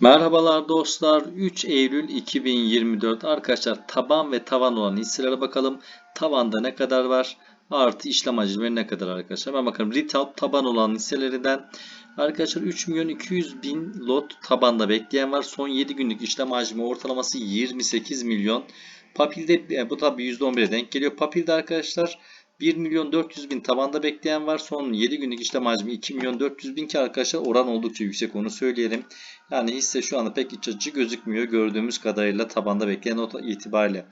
Merhabalar dostlar. 3 Eylül 2024 arkadaşlar taban ve tavan olan hisselere bakalım. Tavanda ne kadar var? Artı işlem hacmi ne kadar arkadaşlar? Ben bakalım retail taban olan hisselerinden arkadaşlar 3 milyon 200 bin lot tabanda bekleyen var. Son 7 günlük işlem hacmi ortalaması 28 milyon. Papil'de e, bu tabi %11'e denk geliyor. Papil'de arkadaşlar 1 milyon 400 bin tabanda bekleyen var. Son 7 günlük işlem hacmi 2 milyon 400 bin ki arkadaşlar oran oldukça yüksek onu söyleyelim. Yani hisse şu anda pek iç açıcı gözükmüyor gördüğümüz kadarıyla tabanda bekleyen not itibariyle.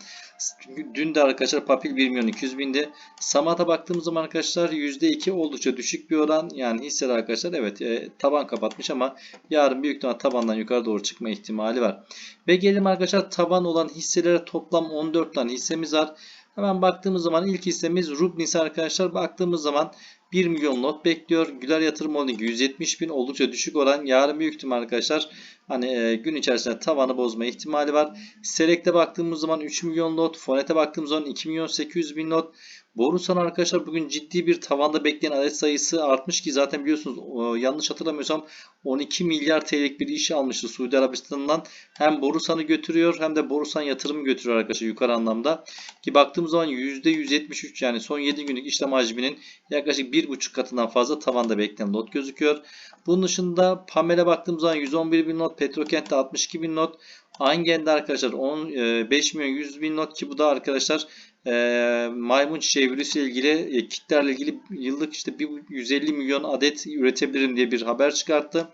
Dün de arkadaşlar Papil 1 milyon 200 bindi. Samat'a baktığımız zaman arkadaşlar %2 oldukça düşük bir oran. Yani hisseler arkadaşlar evet e, taban kapatmış ama yarın büyük ihtimal tabandan yukarı doğru çıkma ihtimali var. Ve gelelim arkadaşlar taban olan hisselere toplam 14 tane hissemiz var. Hemen baktığımız zaman ilk hissemiz Rubnis arkadaşlar. Baktığımız zaman 1 milyon lot bekliyor. Güler Yatırım Holding 170 bin oldukça düşük oran. Yarın büyük ihtimal arkadaşlar hani e, gün içerisinde tavanı bozma ihtimali var. Select'e baktığımız zaman 3 milyon lot. Fonet'e baktığımız zaman 2 milyon 800 bin lot. Borusan arkadaşlar bugün ciddi bir tavanda bekleyen adet sayısı artmış ki zaten biliyorsunuz yanlış hatırlamıyorsam 12 milyar TL'lik bir iş almıştı Suudi Arabistan'dan. Hem Borusan'ı götürüyor hem de Borusan yatırımı götürüyor arkadaşlar yukarı anlamda. Ki baktığımız zaman %173 yani son 7 günlük işlem hacminin yaklaşık 1,5 katından fazla tavanda beklenen lot gözüküyor. Bunun dışında Pamel'e baktığımız zaman 111 bin not, Petrokent'te 62 bin not, Angen'de arkadaşlar 10, 5 milyon 100 bin not ki bu da arkadaşlar e, maymun çiçeği virüsü ile ilgili e, kitlerle ilgili yıllık işte bir 150 milyon adet üretebilirim diye bir haber çıkarttı.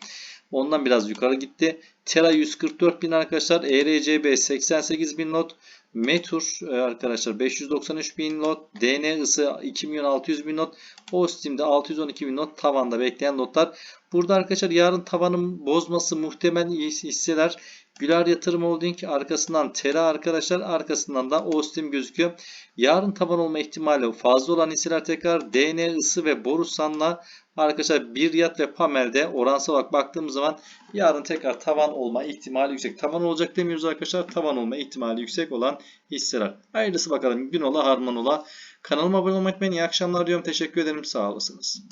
Ondan biraz yukarı gitti. Tera 144 bin arkadaşlar. ERCB 88 bin not. Metur e, arkadaşlar 593 bin not. DN ısı 2 milyon 600 bin not. Ostim'de 612 bin not. Tavanda bekleyen notlar. Burada arkadaşlar yarın tavanın bozması muhtemel hisseler. Güler Yatırım Holding arkasından Tera arkadaşlar arkasından da Ostim gözüküyor. Yarın taban olma ihtimali fazla olan hisseler tekrar DN ısı ve Borusan'la arkadaşlar Biryat ve Pamel'de oransal olarak baktığımız zaman yarın tekrar tavan olma ihtimali yüksek. Tavan olacak demiyoruz arkadaşlar. Tavan olma ihtimali yüksek olan hisseler. Hayırlısı bakalım. Gün ola harman ola. Kanalıma abone olmak ben iyi akşamlar diyorum. Teşekkür ederim. Sağ olasınız.